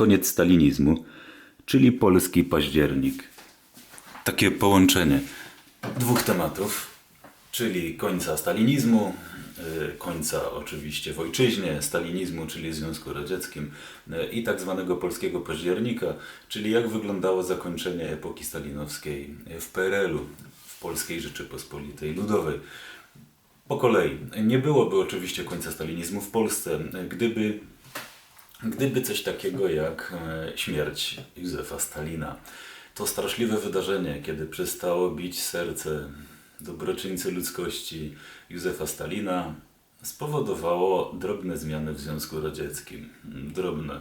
koniec stalinizmu, czyli polski październik. Takie połączenie dwóch tematów, czyli końca stalinizmu, y, końca oczywiście w ojczyźnie, stalinizmu, czyli Związku Radzieckim y, i tak zwanego polskiego października, czyli jak wyglądało zakończenie epoki stalinowskiej w PRL-u, w Polskiej Rzeczypospolitej Ludowej. Po kolei. Nie byłoby oczywiście końca stalinizmu w Polsce, gdyby, gdyby coś takiego jak e, śmierć Józefa Stalina. To straszliwe wydarzenie, kiedy przestało bić serce dobroczyńcy ludzkości Józefa Stalina, spowodowało drobne zmiany w Związku Radzieckim. Drobne.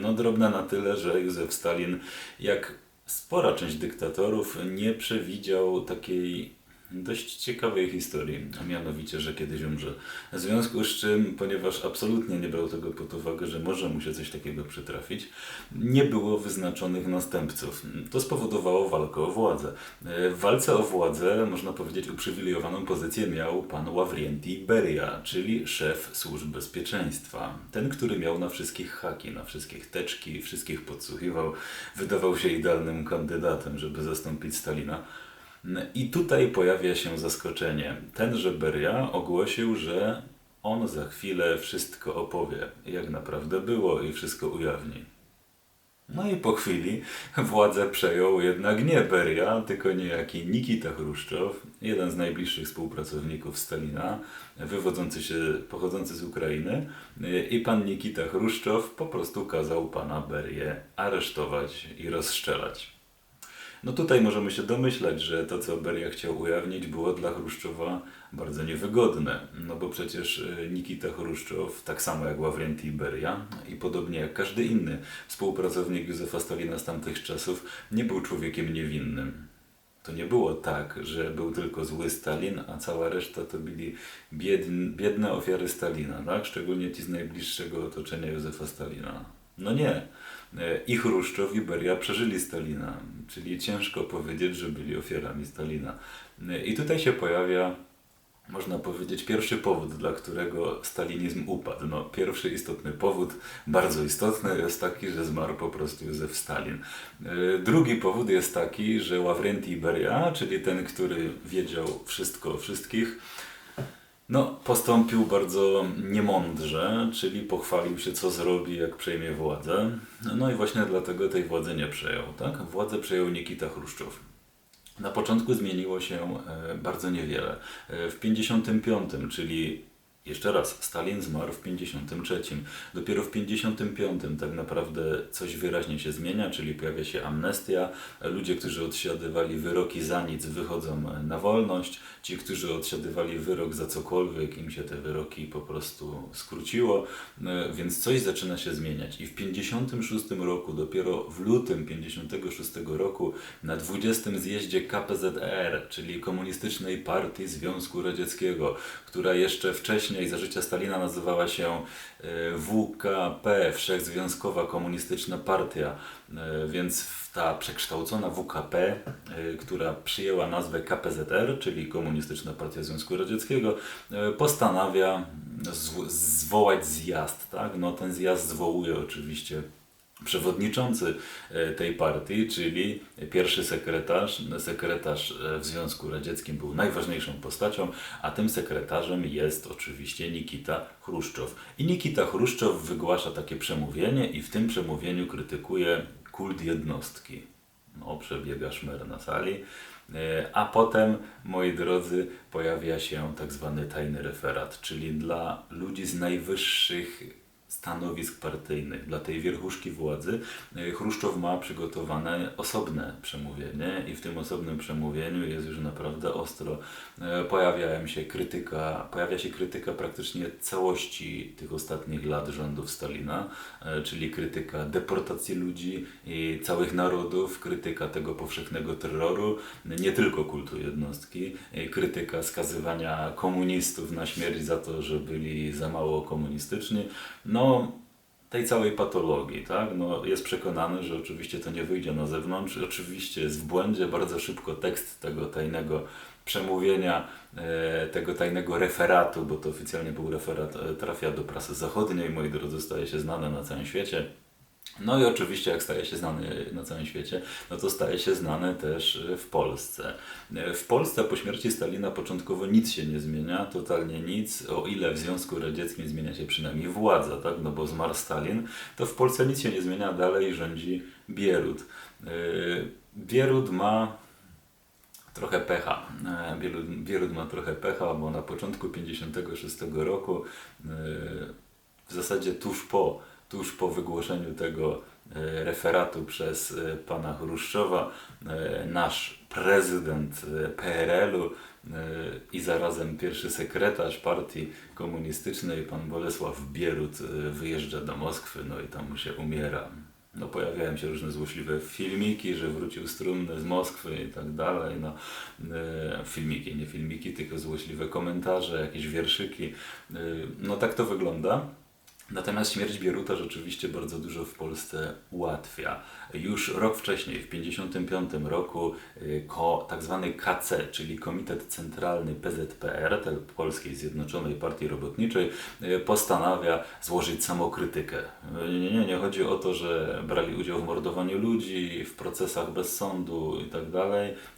No drobne na tyle, że Józef Stalin, jak spora część dyktatorów, nie przewidział takiej dość ciekawej historii, a mianowicie, że kiedyś umrze. W związku z czym, ponieważ absolutnie nie brał tego pod uwagę, że może mu się coś takiego przytrafić, nie było wyznaczonych następców. To spowodowało walkę o władzę. W walce o władzę, można powiedzieć, uprzywilejowaną pozycję miał pan Ławrienti Beria, czyli szef służb bezpieczeństwa. Ten, który miał na wszystkich haki, na wszystkich teczki, wszystkich podsłuchiwał, wydawał się idealnym kandydatem, żeby zastąpić Stalina. I tutaj pojawia się zaskoczenie. Tenże Beria ogłosił, że on za chwilę wszystko opowie, jak naprawdę było i wszystko ujawni. No i po chwili władzę przejął jednak nie Beria, tylko niejaki Nikita Chruszczow, jeden z najbliższych współpracowników Stalina, wywodzący się, pochodzący z Ukrainy. I pan Nikita Chruszczow po prostu kazał pana Berię aresztować i rozstrzelać. No tutaj możemy się domyślać, że to, co Beria chciał ujawnić, było dla Chruszczowa bardzo niewygodne. No bo przecież e, Nikita Chruszczow, tak samo jak Ławrenti Beria i podobnie jak każdy inny współpracownik Józefa Stalina z tamtych czasów, nie był człowiekiem niewinnym. To nie było tak, że był tylko zły Stalin, a cała reszta to byli biedne ofiary Stalina, tak? szczególnie ci z najbliższego otoczenia Józefa Stalina. No nie. E, I Chruszczow i Beria przeżyli Stalina, czyli ciężko powiedzieć, że byli ofiarami Stalina. E, I tutaj się pojawia, można powiedzieć, pierwszy powód, dla którego stalinizm upadł. No, pierwszy istotny powód, bardzo istotny, jest taki, że zmarł po prostu Józef Stalin. E, drugi powód jest taki, że Ławrenti Beria, czyli ten, który wiedział wszystko o wszystkich, no, postąpił bardzo niemądrze, czyli pochwalił się, co zrobi, jak przejmie władzę. No i właśnie dlatego tej władzy nie przejął. Tak? Władzę przejął Nikita Chruszczow. Na początku zmieniło się e, bardzo niewiele. E, w 55, czyli jeszcze raz, Stalin zmarł w 53. Dopiero w 55 tak naprawdę coś wyraźnie się zmienia, czyli pojawia się amnestia. Ludzie, którzy odsiadywali wyroki za nic, wychodzą na wolność. Ci, którzy odsiadywali wyrok za cokolwiek, im się te wyroki po prostu skróciło, e, więc coś zaczyna się zmieniać. I w 56 roku, dopiero w lutym 56 roku, na 20 zjeździe KPZR, czyli Komunistycznej Partii Związku Radzieckiego, która jeszcze wcześniej wcześniej za życia Stalina nazywała się e, WKP, Wszechzwiązkowa Komunistyczna Partia, e, więc ta przekształcona WKP, e, która przyjęła nazwę KPZR, czyli Komunistyczna Partia Związku Radzieckiego, postanawia zwołać zjazd. Tak? No, ten zjazd zwołuje oczywiście przewodniczący e, tej partii, czyli pierwszy sekretarz, sekretarz e, w Związku Radzieckim był najważniejszą postacią, a tym sekretarzem jest oczywiście Nikita Chruszczow. I Nikita Chruszczow wygłasza takie przemówienie i w tym przemówieniu krytykuje kult jednostki. No, przebiega szmer na sali. E, a potem, moi drodzy, pojawia się tak zwany tajny referat, czyli dla ludzi z najwyższych stanowisk partyjnych, dla tej wierchuszki władzy, e, Chruszczow ma przygotowane osobne przemówienie i w tym osobnym przemówieniu jest już naprawdę ostro. E, pojawia się krytyka, pojawia się krytyka praktycznie całości tych ostatnich lat rządów Stalina, e, czyli krytyka deportacji ludzi i całych narodów, krytyka tego powszechnego terroru, nie tylko kultu jednostki, krytyka skazywania komunistów na śmierć za to, że byli za mało komunistyczni. No, tej całej patologii, tak? No, jest przekonany, że oczywiście to nie wyjdzie na zewnątrz, oczywiście jest w błędzie, bardzo szybko tekst tego tajnego przemówienia, e, tego tajnego referatu, bo to oficjalnie był referat, e, trafia do prasy zachodniej, moi drodzy, staje się znane na całym świecie. No i oczywiście, jak staje się znany na całym świecie, no to staje się znany też w Polsce. W Polsce po śmierci Stalina początkowo nic się nie zmienia, totalnie nic, o ile w Związku Radzieckim zmienia się przynajmniej władza, tak? no bo zmarł Stalin, to w Polsce nic się nie zmienia, dalej rządzi Bierut. Yy, Bierut ma trochę pecha. Bierut, Bierut ma trochę pecha, bo na początku 56 roku, yy, w zasadzie tuż po, tuż po wygłoszeniu tego e, referatu przez e, pana Chruszczowa, e, nasz prezydent PRL-u i zarazem pierwszy sekretarz partii komunistycznej, pan Bolesław Bierut, wyjeżdża do Moskwy, no i tam mu się umiera. No pojawiają się różne złośliwe filmiki, że wrócił strunny z Moskwy i tak dalej. No, filmiki, nie filmiki, tylko złośliwe komentarze, jakieś wierszyki. No tak to wygląda. Natomiast śmierć Bieruta rzeczywiście bardzo dużo w Polsce ułatwia. Już rok wcześniej, w 1955 roku, y, tak zwany KC, czyli Komitet Centralny PZPR, Polskiej Zjednoczonej Partii Robotniczej, y, postanawia złożyć samokrytykę. Y, Nie, nie, nie chodzi o to, że brali udział w mordowaniu ludzi, w procesach bez sądu i tak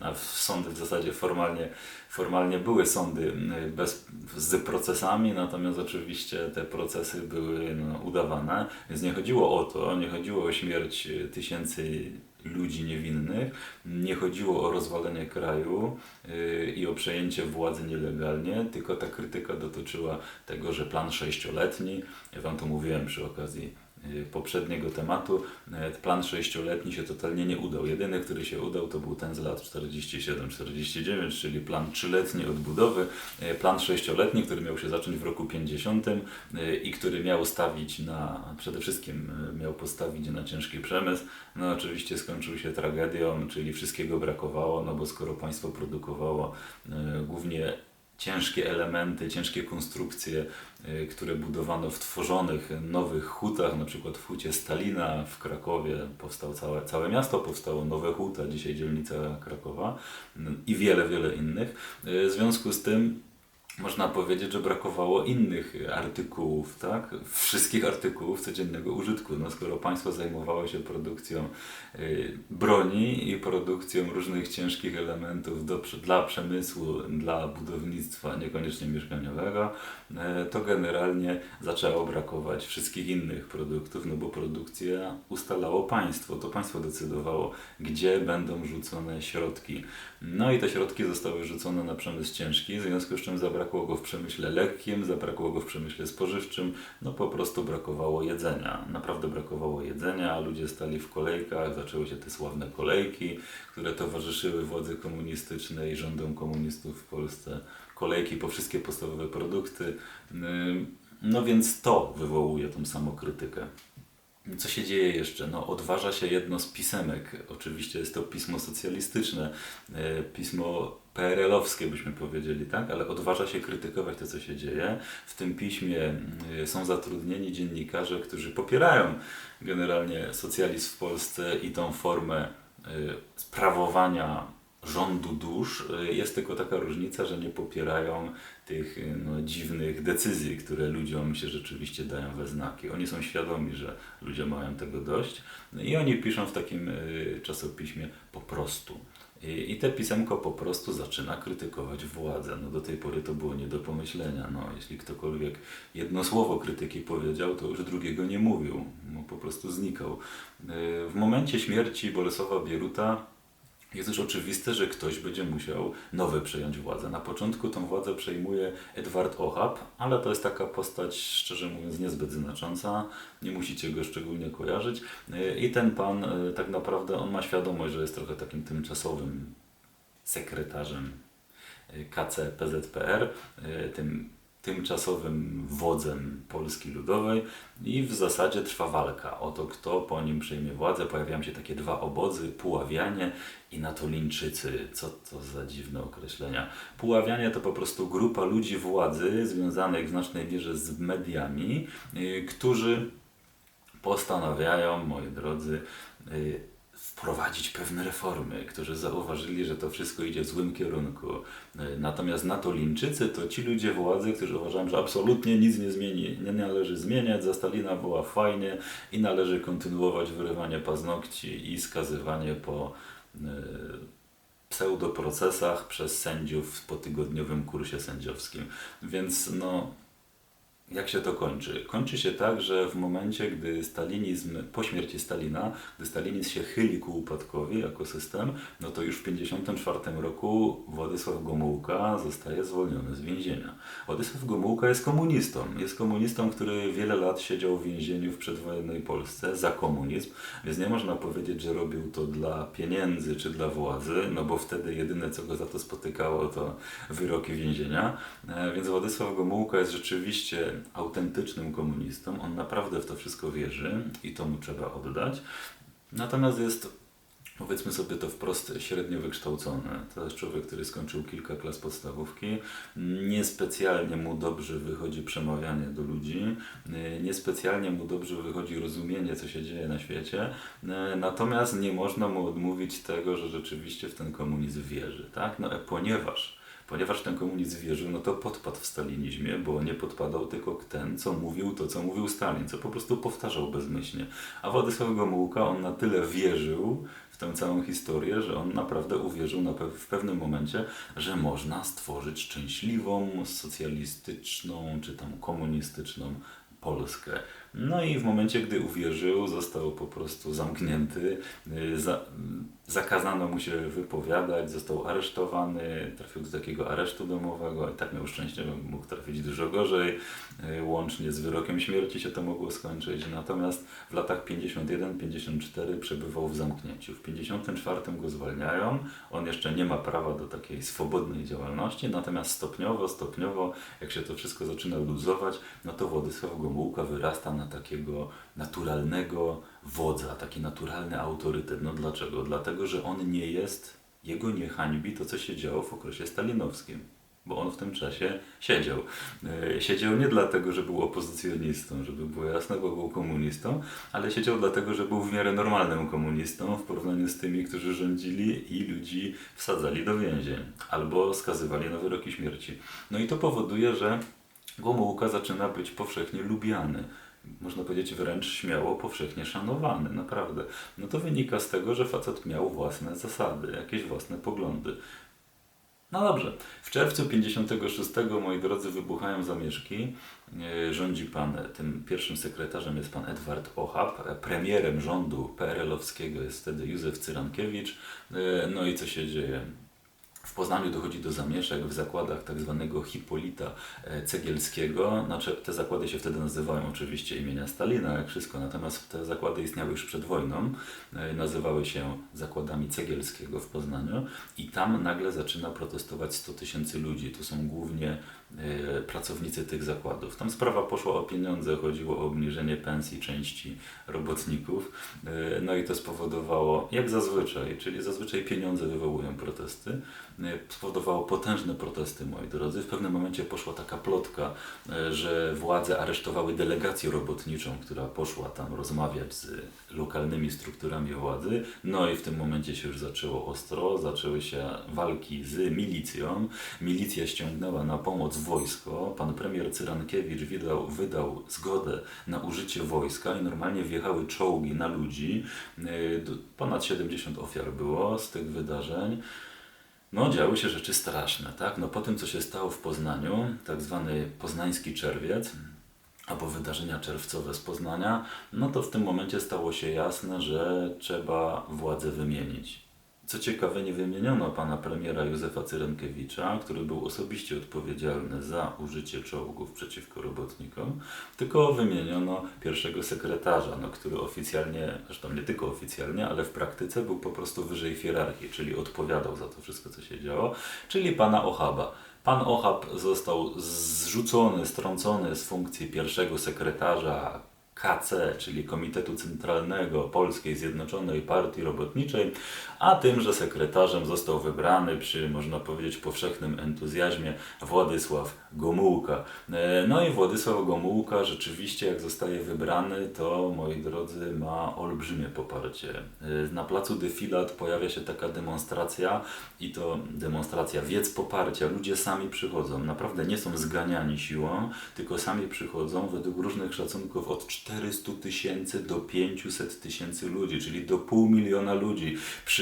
a sądy w zasadzie formalnie, formalnie były sądy bez, z procesami, natomiast oczywiście te procesy były no, udawane, więc nie chodziło o to, nie chodziło o śmierć tysięcy ludzi niewinnych, nie chodziło o rozwalenie kraju yy, i o przejęcie władzy nielegalnie, tylko ta krytyka dotyczyła tego, że plan sześcioletni, ja Wam to mówiłem przy okazji poprzedniego tematu, yy, plan sześcioletni się totalnie nie udał. Jedyny, który się udał, to był ten z lat 47-49, czyli plan trzyletni odbudowy, yy, plan sześcioletni, który miał się zacząć w roku 50 yy, i który miał stawić na, przede wszystkim miał postawić na ciężki przemysł, no oczywiście skończył się tragedią, czyli wszystkiego brakowało, no bo skoro państwo produkowało głównie ciężkie elementy, ciężkie konstrukcje, e, które budowano w tworzonych nowych hutach, na przykład w hucie Stalina w Krakowie powstało całe, całe miasto, powstało nowe huta, dzisiaj dzielnica Krakowa m, i wiele, wiele innych. E, W związku z tym można powiedzieć, że brakowało innych artykułów, tak? Wszystkich artykułów codziennego użytku. No, skoro państwo zajmowało się produkcją y, broni i produkcją różnych ciężkich elementów do, dla przemysłu, dla budownictwa niekoniecznie mieszkaniowego, y, to generalnie zaczęło brakować wszystkich innych produktów, no bo produkcję ustalało państwo. To państwo decydowało, gdzie będą rzucone środki. No i te środki zostały rzucone na przemysł ciężki, w związku z czym zabrakło go w przemyśle lekkim, zabrakło go w przemyśle spożywczym, no po prostu brakowało jedzenia. Naprawdę brakowało jedzenia, ludzie stali w kolejkach, zaczęły się te sławne kolejki, które towarzyszyły władzy komunistycznej, rządom komunistów w Polsce. Kolejki po wszystkie podstawowe produkty. No więc to wywołuje tą samokrytykę. Co się dzieje jeszcze? No, odważa się jedno z pisemek. Oczywiście jest to pismo socjalistyczne, e, pismo PRL-owskie byśmy powiedzieli, tak? Ale odważa się krytykować to, co się dzieje. W tym piśmie e, są zatrudnieni dziennikarze, którzy popierają generalnie socjalizm w Polsce i tą formę e, sprawowania rządu dusz. E, Jest tylko taka różnica, że nie popierają tych no, dziwnych decyzji, które ludziom się rzeczywiście dają we znaki. Oni są świadomi, że ludzie mają tego dość no i oni piszą w takim czasopiśmie po prostu. I, I te pisemko po prostu zaczyna krytykować władzę. No do tej pory to było nie do pomyślenia. No, jeśli ktokolwiek jedno słowo krytyki powiedział, to już drugiego nie mówił. No, po prostu znikał. E, W momencie śmierci Bolesława Bieruta jest już oczywiste, że ktoś będzie musiał nowy przejąć władzę. Na początku tą władzę przejmuje Edward Ochab, ale to jest taka postać, szczerze mówiąc, niezbyt znacząca. Nie musicie go szczególnie kojarzyć. I ten pan, yy, tak naprawdę, on ma świadomość, że jest trochę takim tymczasowym sekretarzem yy, KC PZPR, yy, tym tymczasowym wodzem Polski Ludowej i w zasadzie trwa walka o to, kto po nim przejmie władzę. Pojawiają się takie dwa obozy, Puławianie i Natolińczycy. Co to za dziwne określenia. Puławianie to po prostu grupa ludzi władzy związanych w znacznej mierze z mediami, yy, którzy postanawiają, moi drodzy, yy, wprowadzić pewne reformy, którzy zauważyli, że to wszystko idzie w złym kierunku. E, Natomiast natolińczycy to ci ludzie władzy, którzy uważają, że absolutnie nic nie zmieni, nie należy zmieniać, za Stalina była fajnie i należy kontynuować wyrywanie paznokci i skazywanie po e, pseudoprocesach przez sędziów po tygodniowym kursie sędziowskim. Więc no, jak się to kończy? Kończy się tak, że w momencie, gdy stalinizm, po śmierci Stalina, gdy stalinizm się chyli ku upadkowi jako system, no to już w 1954 roku Władysław Gomułka zostaje zwolniony z więzienia. Władysław Gomułka jest komunistą. Jest komunistą, który wiele lat siedział w więzieniu w przedwojennej Polsce za komunizm, więc nie można powiedzieć, że robił to dla pieniędzy czy dla władzy, no bo wtedy jedyne, co go za to spotykało, to wyroki więzienia. E, Więc Władysław Gomułka jest rzeczywiście autentycznym komunistą. On naprawdę w to wszystko wierzy i to mu trzeba oddać. Natomiast jest, powiedzmy sobie to wprost, średnio wykształcony. To jest człowiek, który skończył kilka klas podstawówki. Niespecjalnie mu dobrze wychodzi przemawianie do ludzi. Niespecjalnie mu dobrze wychodzi rozumienie, co się dzieje na świecie. Natomiast nie można mu odmówić tego, że rzeczywiście w ten komunizm wierzy. Tak? No, e, ponieważ Ponieważ ten komunizm wierzył, no to podpadł w stalinizmie, bo nie podpadał tylko ten, co mówił to, co mówił Stalin, co po prostu powtarzał bezmyślnie. A Władysław Gomułka, on na tyle wierzył w tę całą historię, że on naprawdę uwierzył na pe- w pewnym momencie, że można stworzyć szczęśliwą, socjalistyczną czy tam komunistyczną Polskę. No i w momencie, gdy uwierzył, został po prostu zamknięty, y, za, zakazano mu się wypowiadać, został aresztowany, trafił do takiego aresztu domowego i tak miał szczęście, mógł trafić dużo gorzej, y, łącznie z wyrokiem śmierci się to mogło skończyć, natomiast w latach 51-54 przebywał w zamknięciu. W 54 go zwalniają, on jeszcze nie ma prawa do takiej swobodnej działalności, natomiast stopniowo, stopniowo, jak się to wszystko zaczyna luzować, no to Władysław Gomułka wyrasta na takiego naturalnego wodza, taki naturalny autorytet. No dlaczego? Dlatego, że on nie jest, jego nie hańbi to, co się działo w okresie stalinowskim. Bo on w tym czasie siedział. E, Siedział nie dlatego, że był opozycjonistą, żeby było jasne, bo był komunistą, ale siedział dlatego, że był w miarę normalnym komunistą w porównaniu z tymi, którzy rządzili i ludzi wsadzali do więzień albo skazywali na wyroki śmierci. No i to powoduje, że Gomułka zaczyna być powszechnie lubiany. Można powiedzieć wręcz śmiało powszechnie szanowany, naprawdę. No to wynika z tego, że facet miał własne zasady, jakieś własne poglądy. No dobrze, w czerwcu 56, moi drodzy, wybuchają zamieszki. E, Rządzi pan, e, tym pierwszym sekretarzem jest pan Edward Ochab, e, premierem rządu PRL-owskiego jest wtedy Józef Cyrankiewicz. No i co się dzieje? W Poznaniu dochodzi do zamieszek w zakładach tak zwanego Hipolita e, Cegielskiego. Znaczy, te zakłady się wtedy nazywają oczywiście imienia Stalina, jak wszystko, natomiast te zakłady istniały już przed wojną. E, Nazywały się zakładami Cegielskiego w Poznaniu i tam nagle zaczyna protestować 100 tysięcy ludzi. To są głównie e, pracownicy tych zakładów. Tam sprawa poszła o pieniądze, chodziło o obniżenie pensji części robotników. No i to spowodowało, jak zazwyczaj, czyli zazwyczaj pieniądze wywołują protesty, spowodowało potężne protesty, moi drodzy. W pewnym momencie poszła taka plotka, e, że władze aresztowały delegację robotniczą, która poszła tam rozmawiać z lokalnymi strukturami władzy. No i w tym momencie się już zaczęło ostro, zaczęły się walki z milicją. Milicja ściągnęła na pomoc wojsko. Pan premier Cyrankiewicz wydał, wydał zgodę na użycie wojska i normalnie wjechały czołgi na ludzi. E, Ponad 70 ofiar było z tych wydarzeń. No, działy się rzeczy straszne, tak? No, po tym, co się stało w Poznaniu, tak zwany poznański czerwiec, albo wydarzenia czerwcowe z Poznania, no to w tym momencie stało się jasne, że trzeba władzę wymienić. Co ciekawe, nie wymieniono pana premiera Józefa Cyrenkiewicza, który był osobiście odpowiedzialny za użycie czołgów przeciwko robotnikom, tylko wymieniono pierwszego sekretarza, no, który oficjalnie, zresztą nie tylko oficjalnie, ale w praktyce był po prostu wyżej w hierarchii, czyli odpowiadał za to wszystko, co się działo, czyli pana Ochaba. Pan Ochab został zrzucony, strącony z funkcji pierwszego sekretarza KC, czyli Komitetu Centralnego Polskiej Zjednoczonej Partii Robotniczej, a tymże sekretarzem został wybrany przy, można powiedzieć, powszechnym entuzjazmie Władysław Gomułka. E, No i Władysław Gomułka rzeczywiście, jak zostaje wybrany, to moi drodzy, ma olbrzymie poparcie. E, Na placu Defilat pojawia się taka demonstracja i to demonstracja wiedz poparcia. Ludzie sami przychodzą, naprawdę nie są zganiani siłą, tylko sami przychodzą według różnych szacunków od 400 tysięcy do 500 tysięcy ludzi, czyli do pół miliona ludzi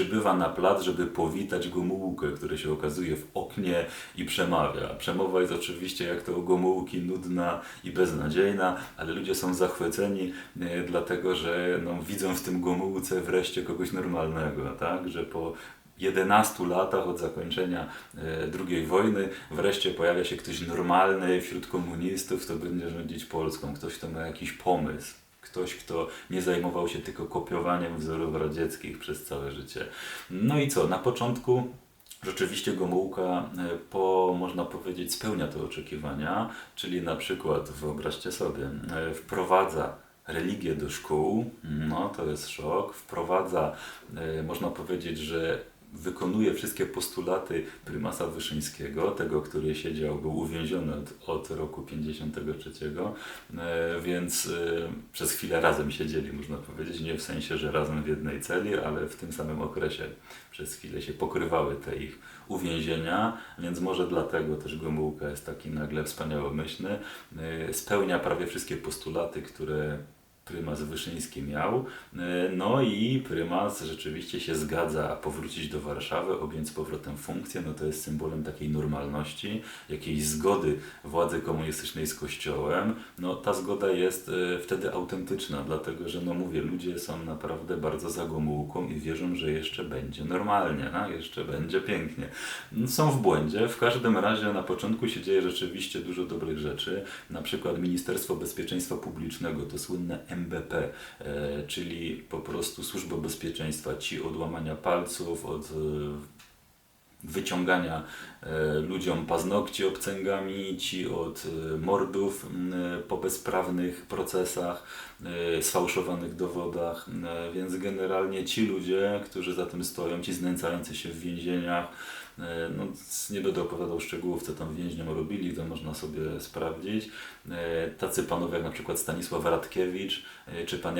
przybywa na plac, żeby powitać Gomułkę, który się okazuje w oknie i przemawia. Przemowa jest oczywiście jak to u Gomułki nudna i beznadziejna, ale ludzie są zachwyceni, e, dlatego że no, widzą w tym Gomułce wreszcie kogoś normalnego, tak? że po 11 latach od zakończenia e, II wojny wreszcie pojawia się ktoś normalny wśród komunistów, kto będzie rządzić Polską, ktoś, kto ma jakiś pomysł. Ktoś, kto nie zajmował się tylko kopiowaniem wzorów radzieckich przez całe życie. No i co? Na początku rzeczywiście Gomułka e, po, można powiedzieć, spełnia te oczekiwania, czyli na przykład, wyobraźcie sobie, e, wprowadza religię do szkół, no to jest szok, wprowadza, e, można powiedzieć, że wykonuje wszystkie postulaty prymasa Wyszyńskiego, tego, który siedział, był uwięziony od, od roku 53, e, więc e, przez chwilę razem siedzieli, można powiedzieć, nie w sensie, że razem w jednej celi, ale w tym samym okresie przez chwilę się pokrywały te ich uwięzienia, więc może dlatego też Gomułka jest taki nagle wspaniałomyślny, e, spełnia prawie wszystkie postulaty, które prymas Wyszyński miał. E, No i prymas rzeczywiście się zgadza powrócić do Warszawy, objąć z powrotem funkcję. No to jest symbolem takiej normalności, jakiejś zgody władzy komunistycznej z Kościołem. No ta zgoda jest e, wtedy autentyczna, dlatego że no mówię, ludzie są naprawdę bardzo za Gomułką i wierzą, że jeszcze będzie normalnie, no, jeszcze będzie pięknie. No, Są w błędzie. W każdym razie na początku się dzieje rzeczywiście dużo dobrych rzeczy. Na przykład Ministerstwo Bezpieczeństwa Publicznego, to słynne MBP, e, czyli po prostu Służba Bezpieczeństwa, ci od łamania palców, od e, wyciągania e, ludziom paznokci obcęgami, ci od mordów po bezprawnych procesach, sfałszowanych dowodach, więc generalnie ci ludzie, którzy za tym stoją, ci znęcający się w więzieniach, no, c- nie będę opowiadał szczegółów, co tam więźniom robili, to można sobie sprawdzić. E, Tacy panowie jak na przykład Stanisław Radkiewicz, e, czy pan